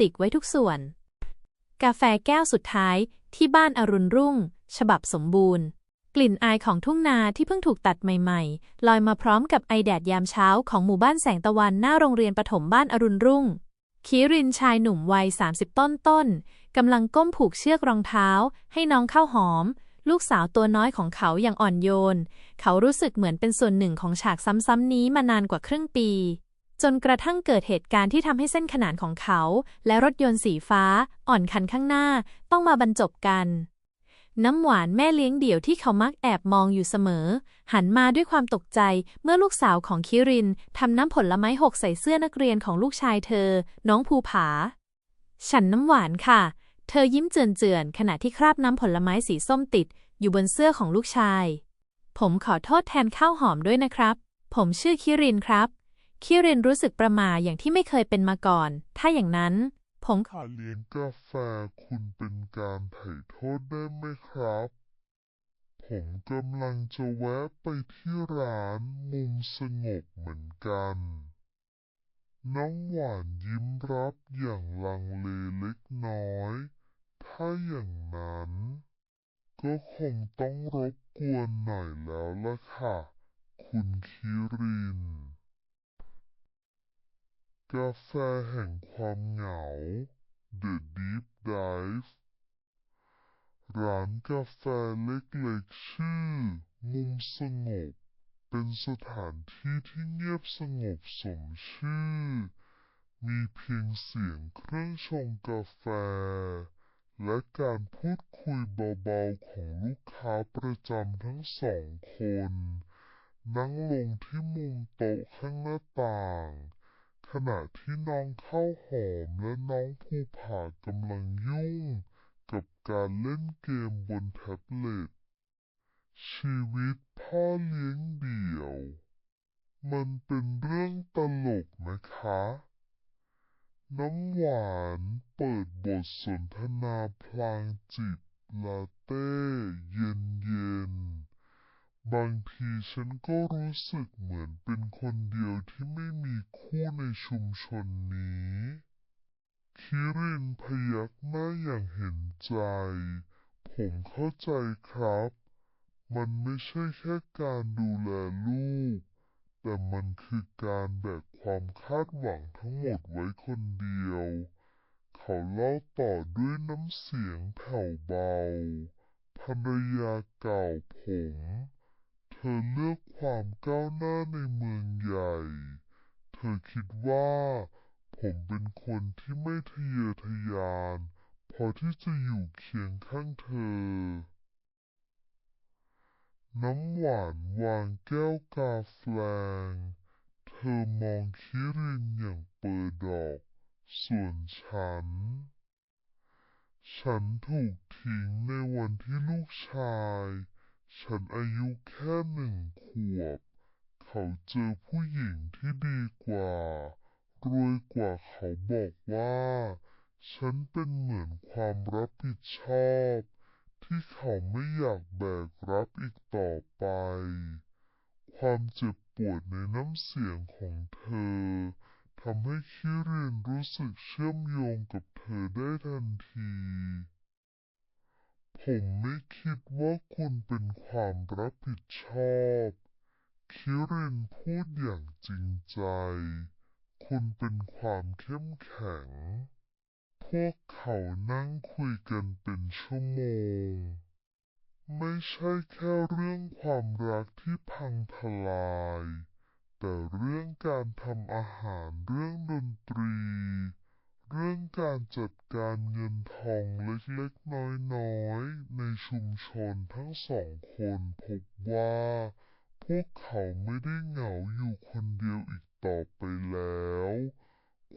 ติกไว้ทุกส่วน กาแฟแก้วสุดท้ายที่บ้านอรุณรุ่ง ฉบับสมบูรณ์ กลิ่นอายของทุ่งนาที่เพิ่งถูกตัดใหม่ๆ ลอยมาพร้อมกับไอแดดยามเช้าของหมู่บ้านแสงตะวันหน้าโรงเรียนประถมบ้านอรุณรุ่งคีรินชายหนุ่มวัย 30 ต้นต้นๆกำลังก้มผูกเชือกรองเท้า ให้น้องข้าวหอม ลูกสาวตัวน้อยของเขาอย่างอ่อนโยน เขารู้สึกเหมือนเป็นส่วนหนึ่งของฉากซ้ำๆนี้มานานกว่าครึ่งปี จนกระทั่งเกิดเหตุการณ์ที่ทำให้เส้นขนานของเขา และรถยนต์สีฟ้า อ่อนคันข้างหน้า ต้องมาบรรจบกัน น้ำหวานแม่เลี้ยงเดี่ยวที่เขามักแอบมองอยู่เสมอ หันมาด้วยความตกใจเมื่อลูกสาวของคิรินทำน้ำผลไม้หกใส่เสื้อนักเรียนของลูกชายเธอ น้องภูผา ฉันน้ำหวานค่ะ เธอยิ้มเจือนๆขณะที่คราบน้ำผลไม้สีส้มติด อยู่บนเสื้อของลูกชาย ผมขอโทษแทนข้าวหอมด้วยนะครับ ผมชื่อคิรินครับ คิรินรู้สึกประหม่าอย่างที่ไม่เคยเป็นมาก่อน ถ้าอย่างนั้น ผมขอเลี้ยงกาแฟคุณเป็นการไถ่โทษได้ไหมครับ ผมกำลังจะแวะไปที่ร้านมุมสงบเหมือนกัน น้องหวานยิ้มรับอย่างลังเลเล็กน้อย ถ้าอย่างนั้น ก็คงต้องรบกวนหน่อยแล้วล่ะค่ะ คุณคิริน กาแฟแห่งความเหงา The Deep Dive ร้านกาแฟเล็กๆ ชื่อ มุมสงบ เป็นสถานที่ที่เงียบสงบสมชื่อ มีเพียงเสียงเครื่องชงกาแฟ และการพูดคุยเบาๆ ของลูกค้าประจำทั้งสองคน นั่งลงที่มุมโต๊ะข้างหน้าต่าง ขณะที่น้องข้าวหอมและน้องภูผากำลังยุ่งกับการเล่นเกมบนแท็บเล็ต ชีวิตพ่อเลี้ยงเดี่ยว มันเป็นเรื่องตลกนะคะ น้ำหวานเปิดบทสนทนาพลางจิบลาเต้เย็นๆ บางทีฉันก็รู้สึกเหมือนเป็นคนเดียวที่ไม่มีคู่ในชุมชนนี้ คิรินพยักหน้าอย่างเห็นใจ ผมเข้าใจครับ มันไม่ใช่แค่การดูแลลูก แต่มันคือการแบกความคาดหวังทั้งหมดไว้คนเดียว เขาเล่าต่อด้วยน้ำเสียงแผ่วเบา ภรรยาเก่าผม เธอเลือกความก้าวหน้าในเมืองใหญ่ เธอคิดว่า ผมเป็นคนที่ไม่ทะเยอทะยาน พอที่จะอยู่เคียงข้างเธอ น้ำหวานวางแก้วกาแฟง เธอมองคิรินอย่างเปิดดอก ส่วนฉันฉันถูกทิ้งในวันที่ลูกชาย ฉันอายุแค่หนึ่งขวบ เขาเจอผู้หญิงที่ดีกว่า รวยกว่าเขาบอกว่า ฉันเป็นเหมือนความรับผิดชอบ ที่เขาไม่อยากแบกรับอีกต่อไป ความเจ็บปวดในน้ำเสียงของเธอทำให้คิรินรู้สึกเชื่อมโยงกับเธอได้ทันที ผมไม่คิดว่าคุณเป็นความรับผิดชอบ คิรินพูดอย่างจริงใจ คุณเป็นความเข้มแข็ง พวกเขานั่งคุยกันเป็นชั่วโมง ไม่ใช่แค่เรื่องความรักที่พังทลาย แต่เรื่องการทำอาหารเรื่องดนตรี เรื่องการจัดการเงินทองเล็กๆน้อยๆในชุมชนทั้งสองคนพบว่า พวกเขาไม่ได้เหงาอยู่คนเดียวอีกต่อไปแล้ว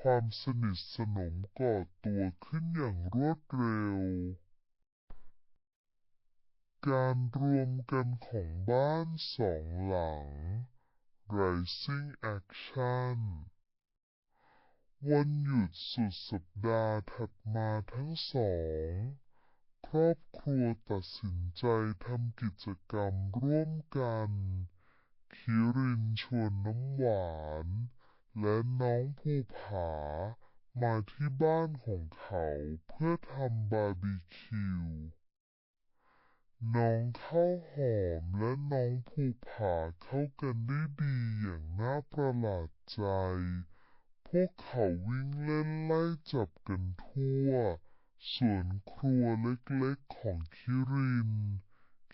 ความสนิทสนมก่อตัวขึ้นอย่างรวดเร็ว การรวมกันของบ้านสองหลัง Rising Action วันหยุดสุดสัปดาห์ถัดมาทั้งสอง ครอบครัวตัดสินใจทำกิจกรรมร่วมกัน คิรินชวนน้ำหวาน และน้องภูผา มาที่บ้านของเขาเพื่อทำบาร์บีคิว น้องข้าวหอมและน้องภูผาเข้ากันได้ดีอย่างน่าประหลาดใจ พวกเขาวิ่งเล่นไล่จับกันทั่ว สวนครัวเล็กๆของคิริน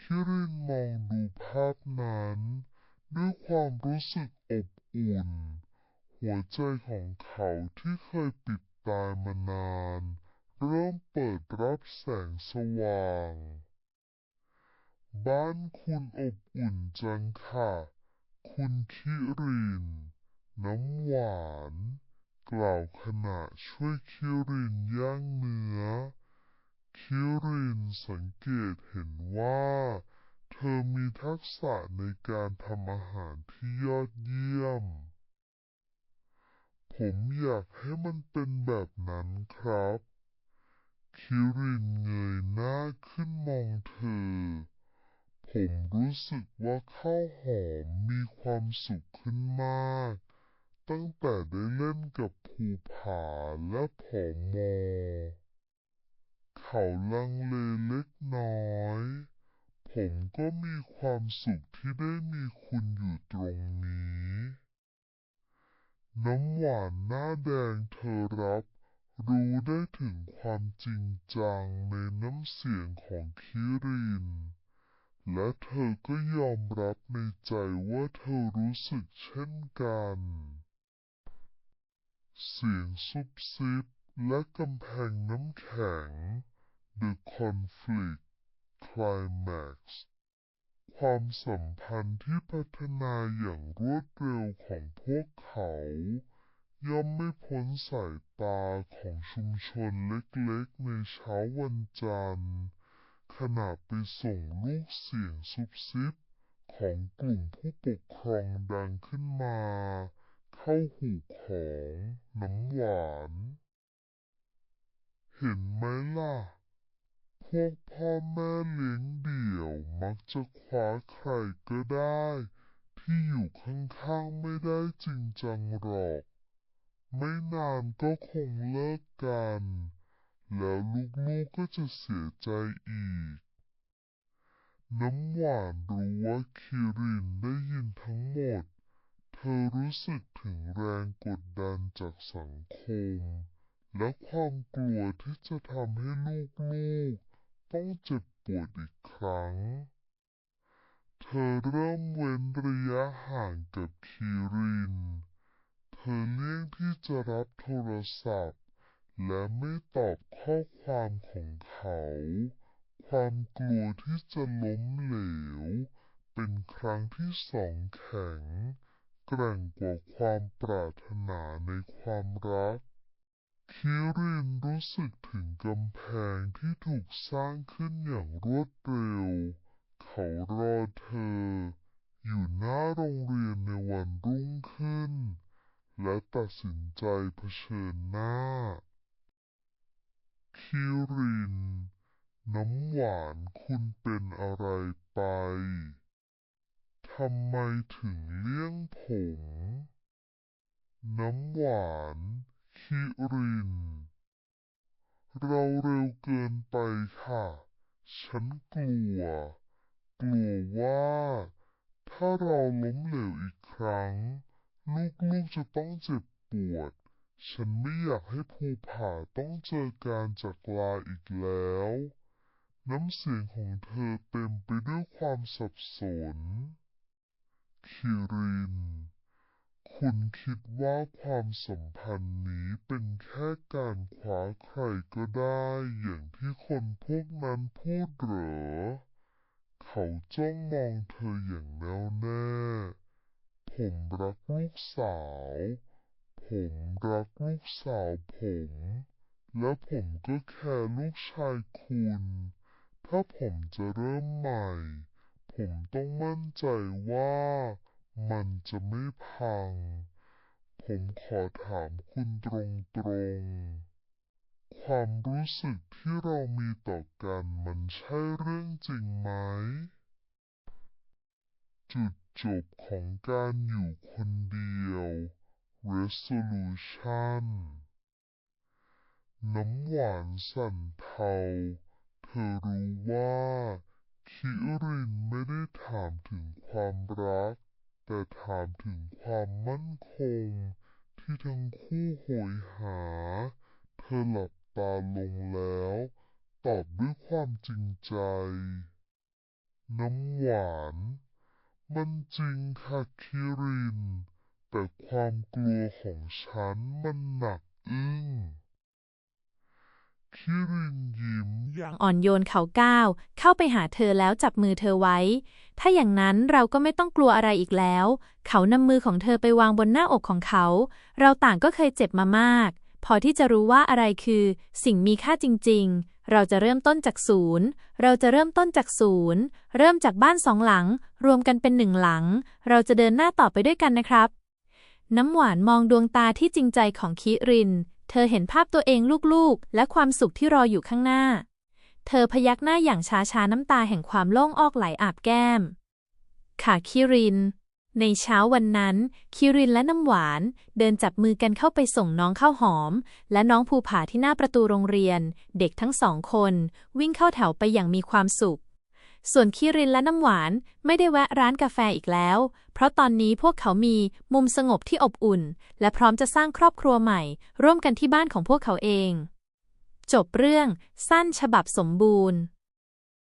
คิรินมองดูภาพนั้น ด้วยความรู้สึกอบอุ่น หัวใจของเขาที่เคยปิดตายมานาน เริ่มเปิดรับแสงสว่าง บ้านคุณอบอุ่นจังค่ะ คุณคิริน น้ำหวาน กล่าวขณะช่วยคิรินย่างเนื้อ คิรินสังเกตเห็นว่า เธอมีทักษะในการทำอาหารที่ยอดเยี่ยม ผมอยากให้มันเป็นแบบนั้นครับ คิรินเงยหน้าขึ้นมองเธอผมรู้สึกว่าข้าวหอมมีความสุขขึ้นมาก ตั้งแต่ได้เล่นกับภูผาและผอมอ เขาลังเลเล็กน้อย ผมก็มีความสุขที่ได้มีคุณอยู่ตรงนี้ น้ำหวานหน้าแดงเธอรับรู้ได้ถึงความจริงจังในน้ำเสียงของคิริน และเธอก็ยอมรับในใจว่าเธอรู้สึกเช่นกัน เสียงซุบซิบและกำแพงน้ำแข็ง The Conflict Climax ความสัมพันธ์ที่พัฒนาอย่างรวดเร็วของพวกเขา ย่อมไม่พ้นสายตาของชุมชนเล็กๆในเช้าวันจันทร์ขณะไปส่งลูกเสียงซุบซิบของกลุ่มผู้ปกครองดังขึ้นมา เข้าหูของน้ำหวาน เห็นไหมล่ะ พวกพ่อแม่เลี้ยงเดี่ยวมักจะคว้าใครก็ได้ ที่อยู่ข้างๆไม่ได้จริงจังหรอก ไม่นานก็คงเลิกกัน แล้วลูกๆกก็จะเสียใจอีกน้ำหวานรู้ว่าคิรินได้ยินทั้งหมด ธอรู้สึกถึงแรงกดดันจากสังคม และความกลัวที่จะทำให้ลูกๆ ต้องเจ็บปวดอีกครั้ง เธอเริ่มเว้นระยะห่างกับคิริน เธอเลี่ยงที่จะรับโทรศัพท์ และไม่ตอบข้อความของเขา ความกลัวที่จะล้มเหลว เป็นครั้งที่สองแข็ง แกร่งกว่าความปรารถนาในความรัก คิรินรู้สึกถึงกำแพงที่ถูกสร้างขึ้นอย่างรวดเร็ว เขารอเธอ อยู่หน้าโรงเรียนในวันรุ่งขึ้น และตัดสินใจเผชิญหน้า คิริน น้ำหวานคุณเป็นอะไรไป ทำไมถึงเลี่ยงผม น้ำหวาน คิริน เราเร็วเกินไปค่ะ ฉันกลัว กลัวว่า ถ้าเราล้มเหลวอีกครั้ง ลูกๆจะต้องเจ็บปวด ฉันไม่อยากให้ภูผาต้องเจอการจากลาอีกแล้วน้ำเสียงของเธอเต็มไปด้วยความสับสน คิริน คุณคิดว่าความสัมพันธ์นี้เป็นแค่การคว้าใครก็ได้ อย่างที่คนพวกนั้นพูดเหรอ เขาจ้องมองเธออย่างแน่วแน่ ผมรักลูกสาว ผมรักลูกสาวผม และผมก็แคร์ลูกชายคุณ ถ้าผมจะเริ่มใหม่ ผมต้องมั่นใจว่ามันจะไม่พัง ผมขอถามคุณตรงๆ ความรู้สึกที่เรามีต่อกันมันใช่เรื่องจริงไหม จุดจบของการอยู่คนเดียว Resolution น้ำหวานสั่นเทา เธอรู้ว่า คิรินไม่ได้ถามถึงความรัก แต่ถามถึงความมั่นคง ที่ทั้งคู่โหยหา เธอหลับตาลงแล้ว ตอบด้วยความจริงใจ น้ำหวาน มันจริงค่ะคิริน แต่ความกลัวของฉันมันหนักอึ้งคิรินยิ้ม อย่างอ่อนโยนเขาก้าวเข้าไปหาเธอแล้วจับมือเธอไว้ ถ้าอย่างนั้นเราก็ไม่ต้องกลัวอะไรอีกแล้ว เขานำมือของเธอไปวางบนหน้าอกของเขา เราต่างก็เคยเจ็บมามาก พอที่จะรู้ว่าอะไรคือ สิ่งมีค่าจริง ๆ เราจะเริ่มต้นจากศูนย์ เราจะเริ่มต้นจากศูนย์ เริ่มจากบ้านสองหลัง รวมกันเป็นหนึ่งหลัง เราจะเดินหน้าต่อไปด้วยกันนะครับ น้ำหวานมองดวงตาที่จริงใจของคิรินเธอเห็นภาพตัวเองลูกๆ และความสุขที่รออยู่ข้างหน้า เธอพยักหน้าอย่างช้าๆน้ำตาแห่งความโล่งออกไหลอาบแก้ม ค่ะคิริน ในเช้าวันนั้น คิรินและน้ำหวาน เดินจับมือกันเข้าไปส่งน้องข้าวหอม และน้องภูผาที่หน้าประตูโรงเรียน เด็กทั้งสองคน วิ่งเข้าแถวไปอย่างมีความสุข ส่วนคิรินและน้ำหวานไม่ได้แวะร้านกาแฟอีกแล้ว เพราะตอนนี้พวกเขามีมุมสงบที่อบอุ่น และพร้อมจะสร้างครอบครัวใหม่ ร่วมกันที่บ้านของพวกเขาเอง จบเรื่องสั้นฉบับสมบูรณ์